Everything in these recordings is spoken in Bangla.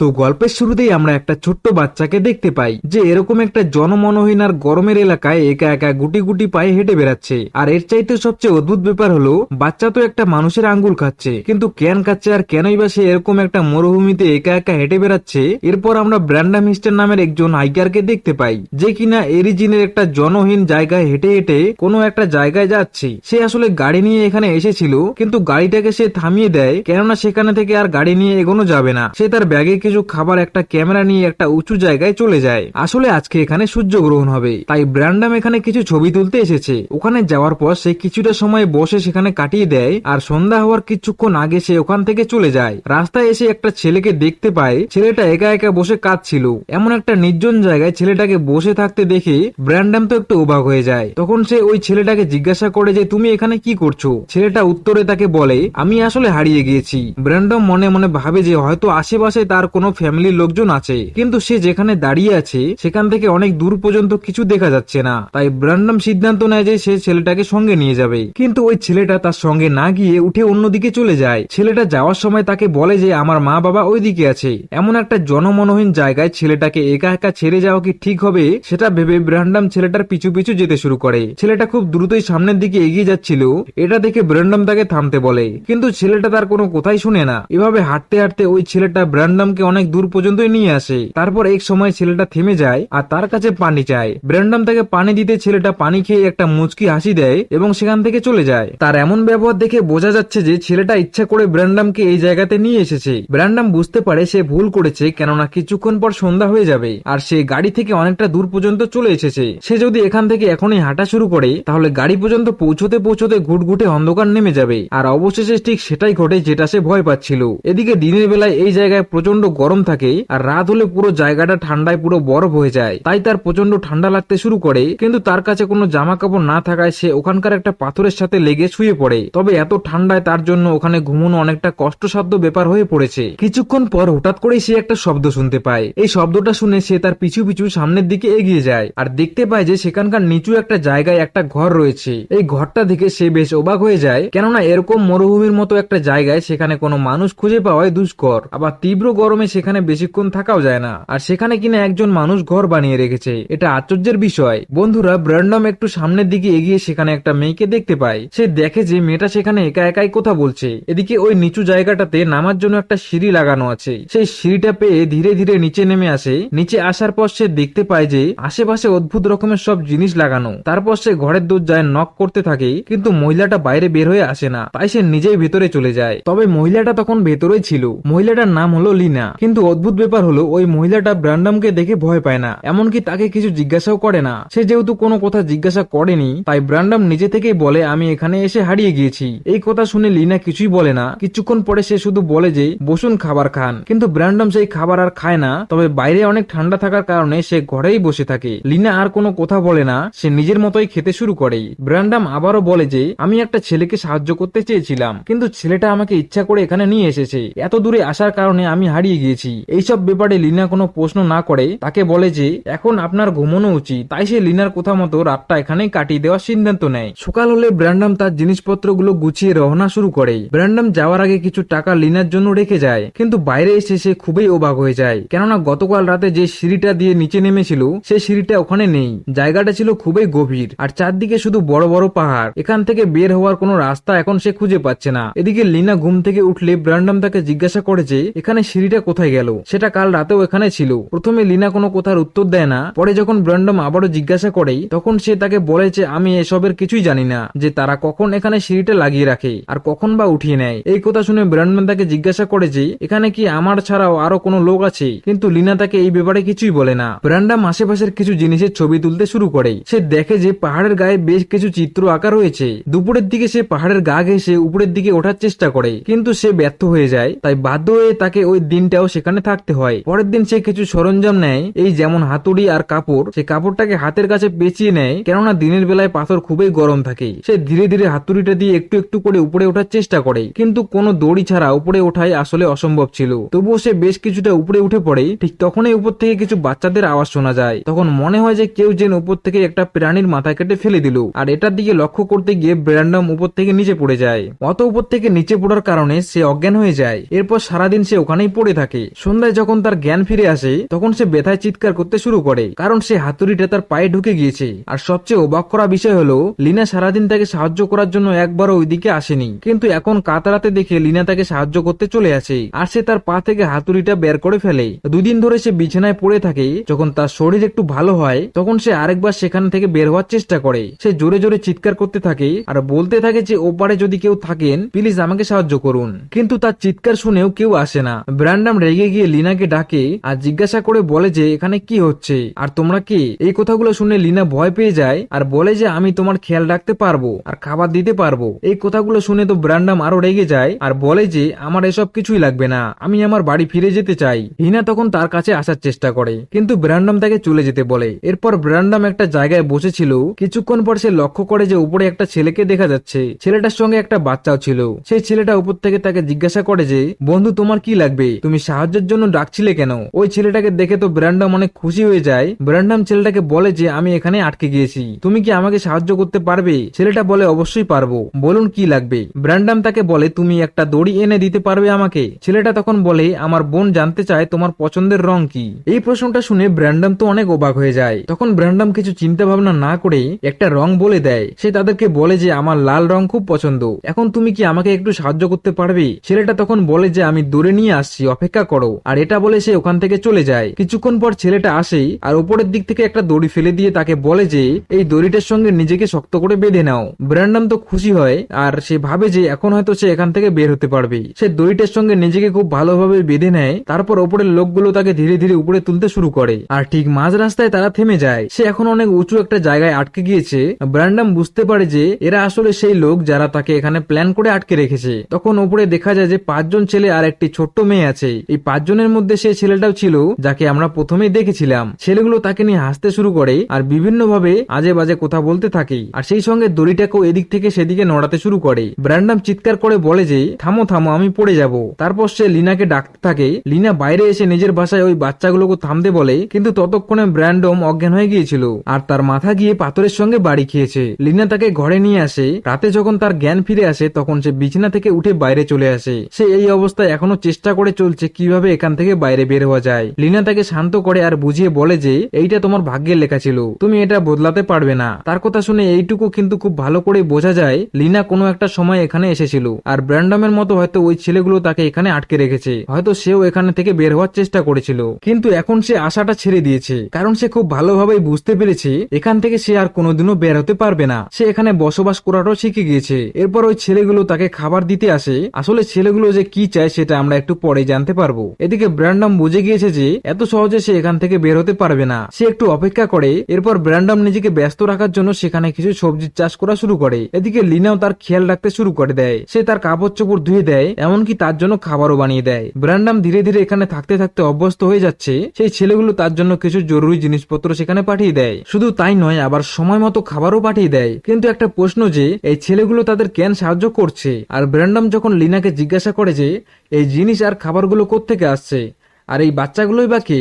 তো গল্পের শুরুতেই আমরা একটা ছোট্ট বাচ্চাকে দেখতে পাই, যে এরকম একটা জনমনহীন আর গরমের এলাকায় একা একা গুটি গুটি পায়ে হেঁটে বেড়াচ্ছে। আর এর চাইতে সবচেয়ে অদ্ভুত ব্যাপার হলো, বাচ্চা তো একটা মানুষের আঙ্গুল খাচ্ছে, কিন্তু ক্যান খাচ্ছে আর কেনই বা সে এরকম একটা মরুভূমিতে একা একা হেঁটে বেড়াচ্ছে, এরপর আমরা ব্র্যান্ডা হিস্টার নামের একজন হাইকারকে দেখতে পাই, যে কিনা এরিজিনের একটা জনহীন জায়গায় হেঁটে হেঁটে কোনো একটা জায়গায় যাচ্ছে। সে আসলে গাড়ি নিয়ে এখানে এসেছিল, কিন্তু গাড়িটাকে সে থামিয়ে দেয়, কেননা সেখানে থেকে আর গাড়ি নিয়ে এগোনো যাবে না। সে তার ব্যাগে কিছু খাবার একটা ক্যামেরা নিয়ে একটা উঁচু জায়গায় চলে যায়। আসলে আজকে এখানে সূর্যগ্রহণ হবে। তাই ব্র্যান্ডাম এখানে কিছু ছবি তুলতে এসেছে। ওখানে যাওয়ার পর সে কিছুটা সময় বসে সেখানে কাটিয়ে দেয় আর সন্ধ্যা হওয়ার কিছুক্ষণ আগে সে ওখান থেকে চলে যায়। রাস্তায় এসে একটা ছেলেকে দেখতে পায়। ছেলেটা একা একা বসে কাঁদছিল। এমন একটা নির্জন জায়গায় ছেলেটাকে বসে থাকতে দেখে ব্র্যান্ডাম তো একটু অবাক হয়ে যায়। তখন সে ওই ছেলেটাকে জিজ্ঞাসা করে যে, তুমি এখানে কি করছ? ছেলেটা উত্তরে তাকে বলে, আমি আসলে হারিয়ে গিয়েছি। ব্র্যান্ডম মনে মনে ভাবে যে, হয়তো আশেপাশে তার কোনো ফ্যামিলির লোকজন আছে। কিন্তু সে যেখানে দাঁড়িয়ে আছে, সেখান থেকে অনেক দূর পর্যন্ত কিছু দেখা যাচ্ছে না। তাই ব্র্যান্ডম সিদ্ধান্ত নেয় যে সে ছেলেটাকে সঙ্গে নিয়ে যাবে। কিন্তু ওই ছেলেটা তার সঙ্গে না গিয়ে উঠে অন্যদিকে চলে যায়। ছেলেটা যাওয়ার সময় তাকে বলে যে, আমার মা বাবা ওইদিকে আছে। এমন একটা জনমনহীন জায়গায় ছেলেটাকে একা একা ছেড়ে যাওয়া কি ঠিক হবে, সেটা ভেবে ব্র্যান্ডাম ছেলেটার পিছু পিছু যেতে শুরু করে। ছেলেটা খুব দ্রুতই সামনের দিকে এগিয়ে যাচ্ছিল। এটা দেখে ব্র্যান্ডাম তাকে থামতে বলে। কিন্তু ছেলেটা তার কোনো কথাই শুনে না। এভাবে হাঁটতে হাঁটতে ওই ছেলেটা ব্র্যান্ডামকে অনেক দূর পর্যন্তই নিয়ে আসে। তারপর এক সময় ছেলেটা থেমে যায় আর তার কাছে পানি চায়। ব্র্যান্ডাম তাকে পানি দিতে ছেলেটা পানি খেয়ে একটা মুচকি হাসি দেয় এবং সেখান থেকে চলে যায়। তার এমন ব্যবহার দেখে বোঝা যাচ্ছে যে ছেলেটা ইচ্ছা করে ব্র্যান্ডামকে এই জায়গাতে নিয়ে এসেছে। ব্র্যান্ডাম বুঝতে পারে সে ভুল করেছে কেননা কিছুক্ষণ পর সন্ধ্যা হয়ে যাবে আর সে গাড়ি থেকে অনেকটা দূর পর্যন্ত চলে এসেছে। সে যদি এখান থেকে এখনই হাঁটা শুরু করে, তাহলে গাড়ি পর্যন্ত পৌঁছতে পৌঁছতে ঘুটঘুটে অন্ধকার নেমে যাবে। আর অবশেষে ঠিক সেটাই ঘটে যেটা সে ভয় পাচ্ছিল। এদিকে দিনের বেলায় এই জায়গায় প্রচণ্ড গরম থাকে আর রাত হলে পুরো জায়গাটা ঠান্ডায় পুরো বরফ হয়ে যায়। তাই তার প্রচণ্ড ঠান্ডা লাগতে শুরু করে, কিন্তু তার কাছে কোনো জামা কাপড় না থাকায় সে ওখানকার একটা পাথরের সাথে লেগে শুয়ে পড়ে। তবে এত ঠান্ডায় তার জন্য ওখানে ঘুমানো অনেকটা কষ্টসাধ্য ব্যাপার হয়ে পড়েছে। কিছুক্ষণ পর হঠাৎ করেই সে একটা শব্দ শুনতে পায়। এই শব্দটা শুনে সে তার পিছু পিছু সামনের দিকে এগিয়ে যায় আর দেখতে পায় যে সেখানকার নিচু একটা জায়গায় একটা ঘর রয়েছে। এই ঘরটা দেখে সে বেশ অবাক হয়ে যায়, কেননা এরকম মরুভূমির মতো একটা জায়গায় সেখানে কোনো মানুষ খুঁজে পাওয়াই দুষ্কর। আবার তীব্র গরমে সেখানে বেশিক্ষণ থাকাও যায় না। আর সেখানে কিনা একজন মানুষ ঘর বানিয়ে রেখেছে। এটা আশ্চর্যের বিষয়। বন্ধুরা ব্র্যান্ডম একটু সামনের দিকে এগিয়ে সেখানে একটা মেয়েকে দেখতে পায়। সে দেখে যে মেয়েটা সেখানে একা একাই কথা বলছে। এদিকে ওই নিচু জায়গাটাতে নামার জন্য একটা সিঁড়ি লাগানো আছে। সেই সিঁড়িটা পেয়ে ধীরে ধীরে নিচে নেমে আসে। নিচে আসার পর সে দেখতে পায় যে আশেপাশে অদ্ভুত রকমের সব জিনিস লাগানো। তারপর সে ঘরের দরজায় নক করতে থাকে, কিন্তু মহিলাটা বাইরে বের হয়ে আসে না। তাই সে নিজেই ভেতরে চলে যায়। তবে মহিলাটা তখন ভেতরেই ছিল। মহিলাটার নাম হলো লিনা কিন্তু অদ্ভুত ব্যাপার হলো, ওই মহিলাটা ব্র্যান্ডামকে দেখে ভয় পায় না। এমনকি তাকে কিছু জিজ্ঞাসাও করে না। সে যেহেতু কোনো কথা জিজ্ঞাসা করেনি, তাই ব্র্যান্ডাম নিজে থেকেই বলে, আমি এখানে এসে হারিয়ে গিয়েছি। এই কথা শুনে লিনা কিছুই বলে না। কিছুক্ষণ পরে সে শুধু বলে যে, বসুন, খাবার খান। কিন্তু ব্র্যান্ডাম সেই খাবার আর খায় না। তবে বাইরে অনেক ঠান্ডা থাকার কারণে সে ঘরেই বসে থাকে। লিনা আর কোনো কথা বলে না। সে নিজের মতোই খেতে শুরু করে। ব্র্যান্ডাম আবারও বলে যে, আমি একটা ছেলেকে সাহায্য করতে চেয়েছিলাম, কিন্তু ছেলেটা আমাকে ইচ্ছা করে এখানে নিয়ে এসেছে। এত দূরে আসার কারণে আমি হারিয়ে গিয়েছি এইসব ব্যাপারে লিনা কোনো প্রশ্ন না করে তাকে বলে যে, এখন আপনার ঘুমানো উচিত। তাই সে লিনার কথা মতো রাতটা এখানেই কাটিয়ে দেওয়ার সিদ্ধান্ত নেয়। সকাল হলে ব্র্যান্ডাম তার জিনিসপত্রগুলো গুছিয়ে রওনা শুরু করে। ব্র্যান্ডাম যাওয়ার আগে কিছু টাকা লিনার জন্য রেখে যায়, কিন্তু বাইরে এসে সে খুবই অবাক হয়ে যায়। কেননা গতকাল রাতে যে সিঁড়িটা দিয়ে নিচে নেমেছিল সেই সিঁড়িটা ওখানে নেই। জায়গাটা ছিল খুবই গভীর, আর চারদিকে শুধু বড় বড় পাহাড়। এখান থেকে বের হওয়ার কোনো রাস্তা এখন সে খুঁজে পাচ্ছে না। এদিকে লিনা ঘুম থেকে উঠলে ব্র্যান্ডাম তাকে জিজ্ঞাসা করে যে, এখানে সিঁড়িটা কোথায় গেল? সেটা কাল রাতেও এখানে ছিল। প্রথমে লিনা কোনো কথার উত্তর দেয় না। পরে যখন ব্র্যান্ডাম আবারও জিজ্ঞাসা করে তখন সে তাকে বলে যে, আমি এসবের কিছুই জানি না, যে তারা কখন এখানে সিঁড়িটা লাগিয়ে রাখে আর কখন বা উঠিয়ে নেয়। এই কথা শুনে ব্র্যান্ডম্যান তাকে জিজ্ঞাসা করে যে, এখানে কি আমার ছাড়াও আরও কোনো লোক আছে? কিন্তু লিনা তাকে এই ব্যাপারে কিছুই বলে না। ব্র্যান্ডাম আশেপাশের কিছু জিনিসের ছবি তুলতে শুরু করে। সে দেখে যে পাহাড়ের গায়ে বেশ কিছু চিত্র আঁকা রয়েছে। দুপুরের দিকে সে পাহাড়ের গা ঘেসে উপরের দিকে ওঠার চেষ্টা করে। কিন্তু সে ব্যর্থ হয়ে যায়। তাই বাধ্য হয়ে তাকে ওই দিনটাও সেখানে থাকতে হয়। পরের দিন সে কিছু সরঞ্জাম নেয়। এই যেমন হাতুড়ি আর কাপড়, সে কাপড়টাকে হাতের কাছে পেঁচিয়ে নেয়, কেননা দিনের বেলায় পাথর খুবই গরম থাকে। সে ধীরে ধীরে হাতুড়িটা দিয়ে একটু একটু করে উপরে ওঠার চেষ্টা করে। কিন্তু কোনো দড়ি ছাড়া উপরে ওঠাই আসলে অসম্ভব ছিল। তবুও সে বেশ কিছুটা উপরে উঠে পড়ে। ঠিক তখনই উপর থেকে কিছু বাচ্চাদের আওয়াজ শোনা যায়। তখন মনে হয় যে কেউ যেন উপর থেকে একটা প্রাণীর মাথা কেটে ফেলে দিল। আর এটার দিকে লক্ষ্য করতে গিয়ে ব্র্যান্ডাম উপর থেকে নিচে পড়ে যায়। অত উপর থেকে নিচে পড়ার কারণে সে অজ্ঞান হয়ে যায়। এরপর সারাদিন সে ওখানেই পড়ে থাকে। থাকে। সন্ধ্যায় যখন তার জ্ঞান ফিরে আসে, তখন সে ব্যথায় চিৎকার করতে শুরু করে, কারণ সে হাতুড়িটা তার পায়ে ঢুকে গিয়েছে। আর সবচেয়ে অবাক করা বিষয় হলো, লিনা সারাদিন তাকে সাহায্য করার জন্য একবারও ওইদিকে আসেনি। কিন্তু এখন কাতারাতে দেখে লিনা তাকে সাহায্য করতে চলে আসে, আর সে তার পা থেকে হাতুড়িটা বের করে ফেলে। দুদিন ধরে সে বিছানায় পড়ে থাকে, যখন তার শরীর একটু ভালো হয়, তখন সে আরেকবার সেখান থেকে বের হওয়ার চেষ্টা করে। সে জোরে জোরে চিৎকার করতে থাকে, আর বলতে থাকে যে, ওপারে যদি কেউ থাকেন, প্লিজ আমাকে সাহায্য করুন। কিন্তু তার চিৎকার শুনেও কেউ আসে না। ব্র্যান্ডাম রেগে গিয়ে লিনাকে ডাকে আর জিজ্ঞাসা করে বলে যে, এখানে কি হচ্ছে? আর তোমরা কি? এই কথাগুলো শুনে লিনা ভয় পেয়ে যায় আর বলে যে, আমি তোমার খেয়াল রাখতে পারব আর খাবার দিতে পারব। এই কথাগুলো শুনে তো ব্র্যান্ডাম আরও রেগে যায় আর বলে যে, আমার এসব কিছুই লাগবে না। আমি আমার বাড়ি ফিরে যেতে চাই। হিনা তখন তার কাছে আসার চেষ্টা করে, কিন্তু ব্র্যান্ডাম তাকে চলে যেতে বলে। এরপর ব্র্যান্ডাম একটা জায়গায় বসেছিল। কিছুক্ষণ পর সে লক্ষ্য করে যে, উপরে একটা ছেলেকে দেখা যাচ্ছে। ছেলেটার সঙ্গে একটা বাচ্চাও ছিল। সেই ছেলেটা উপর থেকে তাকে জিজ্ঞাসা করে যে, বন্ধু, তোমার কি লাগবে? তুমি সাহায্যের জন্য ডাকছিলে কেন? ওই ছেলেটাকে দেখে তো ব্র্যান্ডাম অনেক খুশি হয়ে যায়। ব্র্যান্ডাম ছেলেটাকে বলে যে, আমি এখানে আটকে গিয়েছি। তুমি কি আমাকে সাহায্য করতে পারবে? ছেলেটা বলে, অবশ্যই পারব। বলুন কি লাগবে? ব্র্যান্ডাম তাকে বলে, তুমি একটা দড়ি এনে দিতে পারবে আমাকে? ছেলেটা তখন বলে, আমার বোন জানতে চায় তোমার পছন্দের রং কি? এই প্রশ্নটা শুনে ব্র্যান্ডাম তো অনেক অবাক হয়ে যায়। তখন ব্র্যান্ডাম কিছু চিন্তা ভাবনা না করে একটা রং বলে দেয়। সে তাদেরকে বলে যে, আমার লাল রং খুব পছন্দ। এখন তুমি কি আমাকে একটু সাহায্য করতে পারবে? ছেলেটা তখন বলে যে, আমি দূরে নিয়ে আসছি, অপেক্ষা করো, আর এটা বলে সে ওখান থেকে চলে যায়। কিছুক্ষণ পর ছেলেটা আসে আর উপরের দিক থেকে একটা দড়ি ফেলে দিয়ে তাকে বলে যে, এই দড়িটার সঙ্গে নিজেকে শক্ত করে বেঁধে নাও। ব্র্যান্ডাম তো খুশি হয়, আর সে ভাবে যে এখন হয়তো সে এখান থেকে বের হতে পারবে সে দড়িটার সঙ্গে নিজেকে খুব ভালোভাবে বেঁধে নেয়, তারপর ওপরের লোকগুলো তাকে ধীরে ধীরে উপরে তুলতে শুরু করে। আর ঠিক মাঝ রাস্তায় তারা থেমে যায়। সে এখন অনেক উঁচু একটা জায়গায় আটকে গিয়েছে। ব্র্যান্ডাম বুঝতে পারে যে, এরা আসলে সেই লোক যারা তাকে এখানে প্ল্যান করে আটকে রেখেছে। তখন উপরে দেখা যায় যে পাঁচজন ছেলে আর একটি ছোট্ট মেয়ে আছে। এই পাঁচজনের মধ্যে সেই ছেলেটাও ছিল যাকে আমরা প্রথমেই দেখেছিলাম। ছেলেগুলো তাকে নিয়ে হাসতে শুরু করে আর বিভিন্ন ভাবে আজে বাজে কথা বলতে থাকে। আর সেই সঙ্গে দড়িটাকেও এদিক থেকে সেদিকে নড়াতে শুরু করে। ব্র্যান্ডাম চিৎকার করে বলে যে, থামো থামো, আমি পড়ে যাব। তারপর সে লিনাকে ডাকতে থাকে। লিনা বাইরে এসে নিজের বাসায় ওই বাচ্চাগুলোকে থামতে বলে, কিন্তু ততক্ষণে ব্র্যান্ডম অজ্ঞান হয়ে গিয়েছিল আর তার মাথা গিয়ে পাথরের সঙ্গে বাড়ি খেয়েছে। লিনা তাকে ঘরে নিয়ে আসে। রাতে যখন তার জ্ঞান ফিরে আসে, তখন সে বিছানা থেকে উঠে বাইরে চলে আসে। সে এই অবস্থায় এখনও চেষ্টা করে চলছে কীভাবে এখান থেকে বাইরে বের হওয়া যায়? লিনা তাকে শান্ত করে আর বুঝিয়ে বলে যে, এইটা তোমার ভাগ্যের লেখা ছিল। তুমি এটা বদলাতে পারবে না। তার কথা শুনে এইটুকু কিন্তু খুব ভালো করে বোঝা যায়, লিনা কোনো একটা সময় এখানে এসেছিল। আর ব্র্যান্ডামের মতো হয়তো ওই ছেলেগুলো তাকে এখানে আটকে রেখেছে। হয়তো সেও এখানে থেকে বের হওয়ার চেষ্টা করেছিল। কিন্তু এখন সে আশাটা ছেড়ে দিয়েছে। কারণ সে খুব ভালোভাবেই বুঝতে পেরেছে, এখান থেকে সে আর কোনোদিনও বের হতে পারবে না। সে এখানে বসবাস করাটাও শিখে গিয়েছে। এরপর ওই ছেলেগুলো তাকে খাবার দিতে আসে। আসলে ছেলেগুলো যে কি চায় সেটা আমরা একটু পরে জানতে পারব। এদিকে ব্র্যান্ডাম বুঝে গিয়েছে যে, এত সহজে সে এখান থেকে বের হতে পারবে না। সে একটু অপেক্ষা করে, এরপর ব্র্যান্ডাম নিজেকে ব্যস্ত রাখার জন্য সেখানে কিছু সবজির চাষ করা শুরু করে। এদিকে লিনাও তার খেয়াল রাখতে শুরু করে দেয়। সে তার কাপড় চোপড় ধুয়ে দেয়, এমনকি তার জন্য খাবারও বানিয়ে দেয়। ব্র্যান্ডাম ধীরে ধীরে এখানে থাকতে থাকতে অভ্যস্ত হয়ে যাচ্ছে। সেই ছেলেগুলো তার জন্য কিছু জরুরি জিনিসপত্র সেখানে পাঠিয়ে দেয়। শুধু তাই নয়, আবার সময় মতো খাবারও পাঠিয়ে দেয়। কিন্তু একটা প্রশ্ন যে, এই ছেলেগুলো তাদের কেন সাহায্য করছে? আর ব্র্যান্ডাম যখন লিনাকে জিজ্ঞাসা করে যে, এই জিনিস আর খাবারগুলো কোত্থেকে আসছে? আর এই বাচ্চাগুলোই বা কে?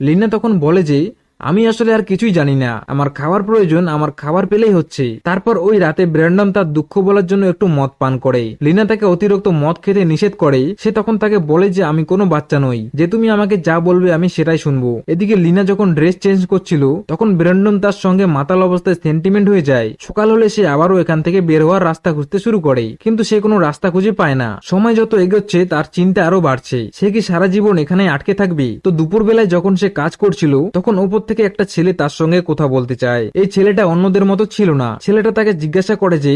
লিনা তখন বলে যে আমি আসলে আর কিছুই জানি না। আমার খাবার প্রয়োজন আমার খাবার পেলেই হচ্ছে। তারপর ওই রাতে ব্র্যান্ডাম তার দুঃখ বলার জন্য একটু মদ পান করে। লিনা তাকে অতিরিক্ত মদ খেতে নিষেধ করে। সে তখন তাকে বলে যে আমি কোনো বাচ্চা নই। যে তুমি আমাকে যা বলবে আমি সেটাই শুনব। এদিকে লিনা যখন ড্রেস চেঞ্জ করছিল, তখন ব্র্যান্ডম তার সঙ্গে মাতাল অবস্থায় সেন্টিমেন্ট হয়ে যায়। সকাল হলে সে আবারও এখান থেকে বের হওয়ার রাস্তা খুঁজতে শুরু করে। কিন্তু সে কোনো রাস্তা খুঁজে পায় না। সময় যত এগোচ্ছে, তার চিন্তা আরও বাড়ছে। সে কি সারা জীবন এখানে আটকে থাকবে? তো দুপুর বেলায় যখন সে কাজ করছিল, তখন উপর থেকে একটা ছেলে তার সঙ্গে কথা বলতে চায়। এই ছেলেটা অন্যদের মতো ছিল না। ছেলেটা তাকে জিজ্ঞাসা করে যে,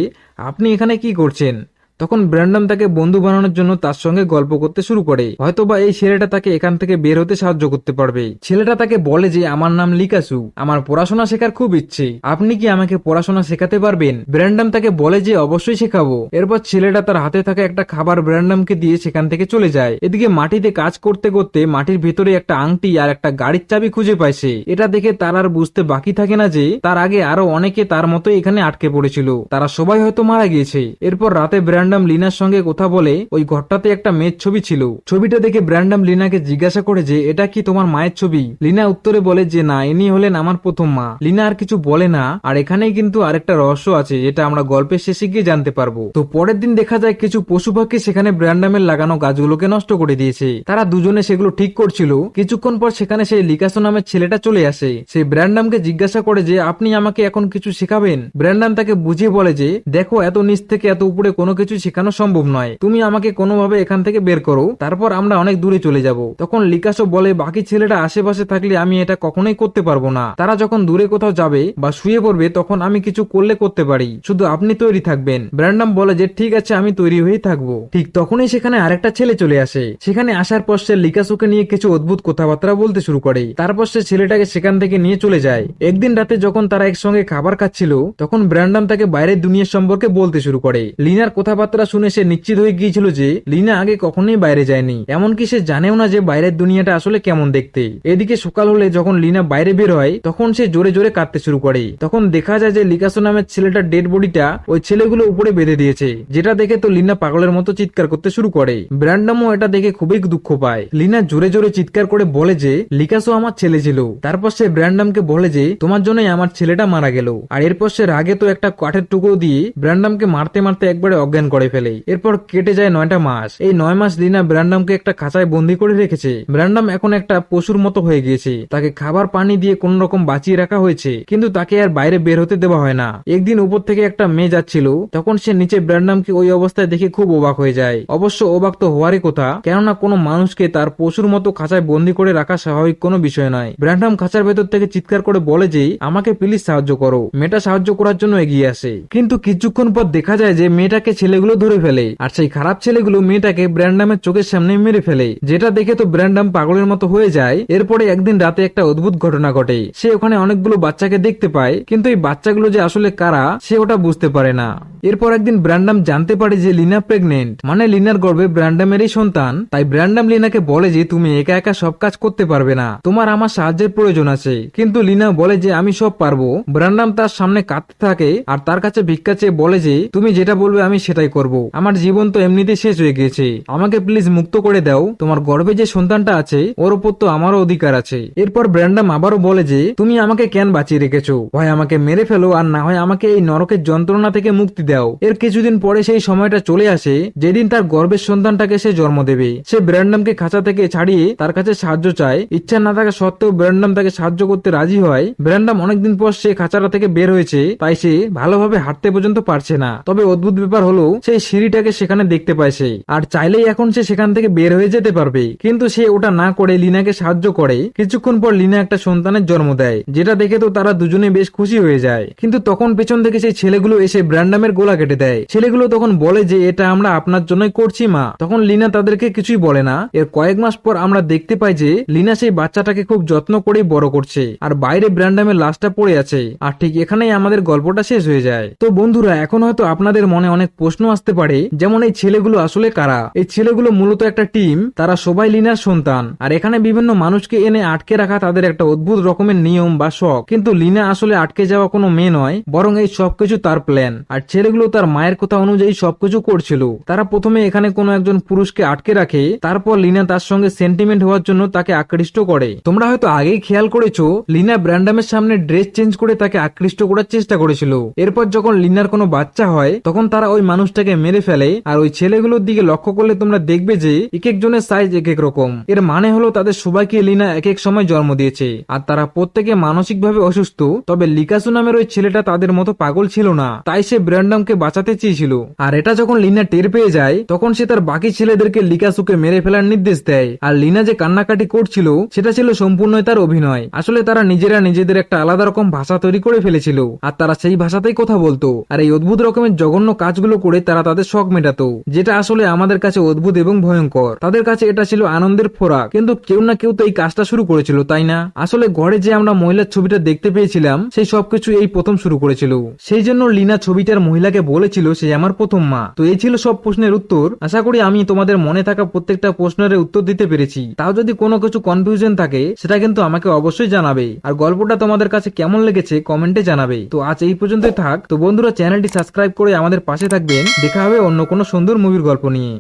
আপনি এখানে কি করছেন? তখন ব্র্যান্ডাম তাকে বন্ধু বানানোর জন্য তার সঙ্গে গল্প করতে শুরু করে। হয়তোবা এই ছেলেটা তাকে এখান থেকে বের হতে সাহায্য করতে পারবে। ছেলেটা তাকে বলে যে, আমার নাম লিকাসু। আমার পড়াশোনা শেখার খুব ইচ্ছে। আপনি কি আমাকে পড়াশোনা শেখাতে পারবেন? ব্র্যান্ডাম তাকে বলে যে, অবশ্যই শেখাবো। এরপর ছেলেটা তার হাতে থাকা একটা খাবার ব্র্যান্ডামকে দিয়ে সেখান থেকে চলে যায়। এদিকে মাটিতে কাজ করতে করতে মাটির ভেতরে একটা আংটি আর একটা গাড়ির চাবি খুঁজে পাইছে এটা দেখে তার আর বুঝতে বাকি থাকে না যে, তার আগে আরও অনেকে তার মতো এখানে আটকে পড়েছিল। তারা সবাই হয়তো মারা গিয়েছে। এরপর রাতে ব্র্যান্ড ব্র্যান্ডাম লিনার সঙ্গে কথা বলে, ওই ঘরটাতে একটা মেয়ের ছবি ছিল। ছবিটা দেখে ব্র্যান্ডাম লিনাকে জিজ্ঞাসা করে যে, এটা কি তোমার মায়ের ছবি? লিনা উত্তরে বলে যে, না, ইনি হলেন আমার প্রথম মা। লিনা আর কিছু বলে না, আর এখানেই কিন্তু আরেকটা রহস্য আছে, যেটা আমরা গল্পের শেষে গিয়ে জানতে পারব। তো পরের দিন দেখা যায় কিছু পশু পাখি সেখানে ব্র্যান্ডামের লাগানো গাছগুলোকে নষ্ট করে দিয়েছে। তারা দুজনে সেগুলো ঠিক করছিল। কিছুক্ষণ পর সেখানে সেই লিকাসো নামের ছেলেটা চলে আসে। সে ব্র্যান্ডামকে জিজ্ঞাসা করে যে, আপনি আমাকে এখন কিছু শেখাবেন? ব্র্যান্ডাম তাকে বুঝিয়ে বলে যে, দেখো, এত নিচ থেকে এত উপরে কোনো কিছু শেখানো সম্ভব নয়। তুমি আমাকে কোনোভাবে এখান থেকে বের করো, তারপর আমরা অনেক দূরে চলে যাব। তখন লিকাসও বলে, বাকি ছেলেটা আশেপাশে থাকলে আমি এটা কখনোই করতে পারব না। তারা যখন দূরে কোথাও যাবে বা শুয়ে পড়বে, তখন আমি কিছু করলে করতে পারি। শুধু আপনি তৈরি থাকবেন। ব্র্যান্ডাম বলে যে, ঠিক আছে, আমি তৈরি হয়েই থাকব। ঠিক তখনই সেখানে আরেকটা ছেলে চলে আসে। সেখানে আসার পর সে লিকাসুকে নিয়ে কিছু অদ্ভুত কথাবার্তা বলতে শুরু করে। তারপর সে ছেলেটাকে সেখান থেকে নিয়ে চলে যায়। একদিন রাতে যখন তারা একসঙ্গে খাবার খাচ্ছিল, তখন ব্র্যান্ডাম তাকে বাইরের দুনিয়া সম্পর্কে বলতে শুরু করে। লিনার কথাবার্তা শুনে সে নিশ্চিত হয়ে গিয়েছিল যে লিনা আগে কখনোই বাইরে যায়নি। এমনকি সে জানেও না যে বাইরের দুনিয়াটা আসলে কেমন দেখতে। এদিকে সকাল হলে যখন লিনা বাইরে বের হয়, তখন সে জোরে জোরে কাঁদতে শুরু করে। তখন দেখা যায় যে লিকাসো নামের ছেলেটার ডেড বডিটা ওই ছেলেগুলো উপরে বেঁধে দিয়েছে, যেটা দেখে তো লিনা পাগলের মতো চিৎকার করতে শুরু করে। ব্র্যান্ডামও এটা দেখে খুবই দুঃখ পায়। লিনা জোরে জোরে চিৎকার করে বলে যে লিকাসও আমার ছেলে ছিল। তারপর সে ব্র্যান্ডামকে বলে যে, তোমার জন্যই আমার ছেলেটা মারা গেল। আর এরপর সে রাগে তো একটা কাঠের টুকরো দিয়ে ব্র্যান্ডামকে মারতে মারতে একবারে অজ্ঞান করে ফেলে এরপর কেটে যায় নয়টা মাস। এই নয় মাস লিনা ব্র্যান্ডামকে একটা খাঁচায় বন্দি করে রেখেছে। ব্র্যান্ডাম এখন একটা পশুর মতো হয়ে গিয়েছে। তাকে খাবার পানি দিয়ে কোন রকম বাঁচিয়ে রাখা হয়েছে, কিন্তু তাকে আর বাইরে বের হতে দেওয়া হয় না। একদিন উপর থেকে একটা মেয়ে যাচ্ছিল। তখন সে নিচে ব্র্যান্ডামকে ওই অবস্থায় দেখে খুব অবাক হয়ে যায়। অবশ্য অবাক তো হওয়ারই কথা, কেননা কোনো মানুষকে তার পশুর মতো খাঁচায় বন্দি করে রাখা স্বাভাবিক কোনো বিষয় নয়। ব্র্যান্ডাম খাঁচার ভেতর থেকে চিৎকার করে বলে যে, আমাকে প্লিজ সাহায্য করো। মেয়েটা সাহায্য করার জন্য এগিয়ে আসে। কিন্তু কিছুক্ষণ পর দেখা যায় যে মেয়েটাকে ছেলেগুলো ধরে ফেলে। আর সেই খারাপ ছেলেগুলো মেয়েটাকে ব্র্যান্ডামের চোখের সামনে মেরে ফেলে। যেটা দেখে তো ব্র্যান্ডাম পাগলের মতো হয়ে যায়। এরপরে একদিন রাতে একটা অদ্ভুত ঘটনা ঘটে। সে ওখানে অনেকগুলো বাচ্চাকে দেখতে পায়। কিন্তু এই বাচ্চাগুলো যে আসলে কারা, সে ওটা বুঝতে পারে না। এরপর একদিন ব্র্যান্ডাম জানতে পারে যে লিনা প্রেগনেন্ট। মানে লিনার গর্ভে ব্র্যান্ডামেরই সন্তান। তাই ব্র্যান্ডাম লিনাকে বলে যে, তুমি একা একা সব কাজ করতে পারবে না। তোমার আমার সাহায্যের প্রয়োজন আছে। কিন্তু লিনা বলে যে, আমি সব পারব। ব্র্যান্ডাম তার সামনে কাঁদতে থাকে। আর তার কাছে ভিক্ষা চেয়ে বলে যে, তুমি যেটা বলবে আমি সেটাই করব। আমার জীবন তো এমনিতেই শেষ হয়ে গেছে আমাকে প্লিজ মুক্ত করে দাও। তোমার গর্ভে যে সন্তানটা আছে, ওর উপর তো আমারও অধিকার আছে। এরপর ব্র্যান্ডাম আবারও বলে যে, তুমি আমাকে কেন বাঁচিয়ে রেখেছো? হয় আমাকে মেরে ফেলো আর না হয় আমাকে এই নরকের যন্ত্রণা থেকে মুক্তি দাও। এর কিছুদিন পরে সেই সময়টা চলে আসে, যেদিন তার গর্ভের সন্তানটাকে সে জন্ম দেবে। সে ব্র্যান্ডামকে খাঁচা থেকে ছাড়িয়ে তার কাছে সাহায্য চায়। ইচ্ছা না থাকা সত্ত্বেও ব্র্যান্ডাম তাকে সাহায্য করতে রাজি হয়। ব্র্যান্ডাম অনেকদিন পর সে খাঁচাটা থেকে বের হয়েছে, তাই সে ভালোভাবে হাঁটতে পর্যন্ত পারছে না। তবে অদ্ভুত ব্যাপার হলো সেই সিঁড়িটাকে সেখানে দেখতে পায় সে। আর চাইলেই এখন সে সেখান থেকে বের হয়ে যেতে পারবে। কিন্তু সে ওটা না করে লিনাকে সাহায্য করে। কিছুক্ষণ পর লিনা একটা সন্তানের জন্ম দেয়, যেটা দেখে তো তারা দুজনে বেশ খুশি হয়ে যায়। কিন্তু তখন পেছন থেকে সেই ছেলেগুলো এসে ব্র্যান্ডামের গোলা কেটে দেয়। ছেলেগুলো তখন বলে যে, এটা আমরা আপনার জন্যই করছি, মা। তখন লিনা তাদেরকে কিছুই বলে না। এর কয়েক মাস পর আমরা দেখতে পাই যে, লিনা সেই বাচ্চাটাকে খুব যত্ন করে বড় করছে। আর বাইরে ব্র্যান্ডামের লাশটা পড়ে আছে। আর ঠিক এখানেই আমাদের গল্পটা শেষ হয়ে যায়। তো বন্ধুরা, এখন হয়তো আপনাদের মনে অনেক প্রশ্ন আসতে পারে, যেমন এই ছেলেগুলো আসলে কারা? এই ছেলেগুলো মূলত একটা টিম, তারা সবাই লিনার সন্তান, আর এখানে বিভিন্ন মানুষকে এনে আটকে রাখা তাদের একটা অদ্ভুত রকমের নিয়ম বা শখ। কিন্তু লিনা আসলে আটকে যাওয়া কোনো মেয়ে নয়, বরং এই সবকিছু তার প্ল্যান আর ছেলেগুলো তার মায়ের কথা অনুযায়ী সবকিছু করছিল। তারা প্রথমে এখানে কোনো একজন পুরুষকে আটকে রাখে, তারপর লিনা তার সঙ্গে সেন্টিমেন্ট হওয়ার জন্য তাকে আকৃষ্ট করে। তোমরা হয়তো আগেই খেয়াল করেছ, লিনা ব্র্যান্ডামের সামনে ড্রেস চেঞ্জ করে তাকে আকৃষ্ট করার চেষ্টা করেছিল। এরপর যখন লিনার কোনো বাচ্চা হয়, তখন তারা ওই মানুষটাকে মেরে ফেলে, আর ওই ছেলেগুলোর দিকে লক্ষ্য করলে তোমরা দেখবে যে এক একজনের সাইজ এক এক রকম। এর মানে হলো তাদের সবাইকে লিনা এক এক সময় জন্ম দিয়েছে, আর তারা প্রত্যেকে মানসিকভাবে অসুস্থ, তবে লিকাসু নামের ওই ছেলেটা তাদের মতো পাগল ছিল না, তাই সে ব্র্যান্ডামকে বাঁচাতে চেয়েছিল। আর এটা যখন লিনা টের পেয়ে যায়, তখন সে তার বাকি ছেলেদেরকে লিকাসুকে মেরে ফেলার নির্দেশ দেয়, আর লিনা যে কান্নাকাটি করছিল, সেটা ছিল সম্পূর্ণই তার অভিনয়। আসলে তারা নিজেরা নিজেদের একটা আলাদা রকম ভাষা তৈরি করে ফেলেছিল, আর তারা সেই ভাষাতেই কথা বলতো। আর এই অদ্ভুত রকমের জঘন্য কাজগুলো করে তারা তাদের শখ মেটাতো, যেটা আসলে আমাদের কাছে অদ্ভুত এবং ভয়ঙ্কর। তাদের কাছে এটা ছিল আনন্দের ফোরাক। কিন্তু কেউ না কেউ তো এই কাজটা শুরু করেছিল, তাই না? আসলে ঘরে যে আমরা মহিলার ছবিটা দেখতে পেয়েছিলাম, সেই সবকিছু এই প্রথম শুরু করেছিল। সেই জন্য লিনা ছবিটার মহিলাকে বলেছিল, সে আমার প্রথম মা। তো এই ছিল সব প্রশ্নের উত্তর। আশা করি আমি তোমাদের মনে থাকা প্রত্যেকটা প্রশ্নের উত্তর দিতে পেরেছি। তাও যদি কোনো কিছু কনফিউশন থাকে, সেটা কিন্তু আমাকে অবশ্যই জানাবে। আর গল্পটা তোমাদের কাছে কেমন লেগেছে, কমেন্টে জানাবে। তো আজ এই পর্যন্তই থাক। তো বন্ধুরা, চ্যানেলটি সাবস্ক্রাইব করে আমাদের পাশে থাকবেন। দেখা হবে অন্য কোনো সুন্দর মুভির গল্প নিয়ে।